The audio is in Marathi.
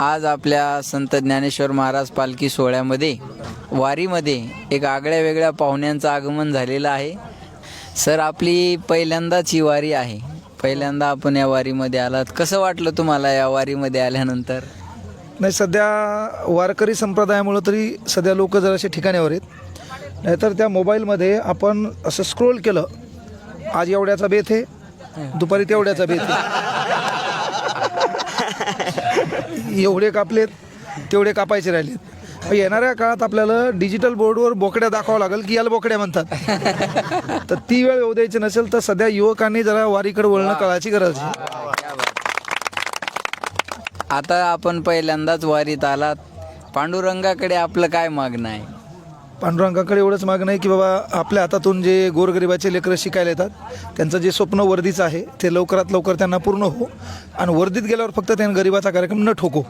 आज आपल्या संत ज्ञानेश्वर महाराज पालखी सोहळ्यामध्ये वारीमध्ये एक आगळ्या वेगळ्या पाहुण्यांचं आगमन झालेलं आहे. सर आपली पहिल्यांदाच ही वारी आहे. पहिल्यांदा आपण या वारीमध्ये आलात. कसं वाटलं तुम्हाला या वारीमध्ये आल्यानंतर? नाही सध्या वारकरी संप्रदायामुळं तरी सध्या लोक जराशे ठिकाण्यावर आहेत. नाहीतर त्या मोबाईलमध्ये आपण असं स्क्रोल केलं आज एवढ्याचा बेत आहे दुपारी तेवढ्याचा बेत आहे. एवढे कापलेत तेवढे कापायचे राहिलेत. येणाऱ्या काळात आपल्याला डिजिटल बोर्डवर बोकड्या दाखवावं लागेल की याला बोकड्या म्हणतात. तर ती वेळ येऊ द्यायची नसेल तर सध्या युवकांनी जरा वारीकडे वळणं कळायची गरज आहे. आता आपण पहिल्यांदाच वारीत आलात. पांडुरंगाकडे आपलं काय मागणं आहे? पांडुरंगाकडे एवढंच मागणं आहे की बाबा आपल्या हातातून जे गोरगरिबाचे लेकरं शिकायला येतात त्यांचं जे स्वप्न वर्दीचं आहे ते लवकरात लवकर त्यांना पूर्ण हो. आणि वर्दीत गेल्यावर फक्त त्यांनी गरिबाचा कार्यक्रम न ठोको.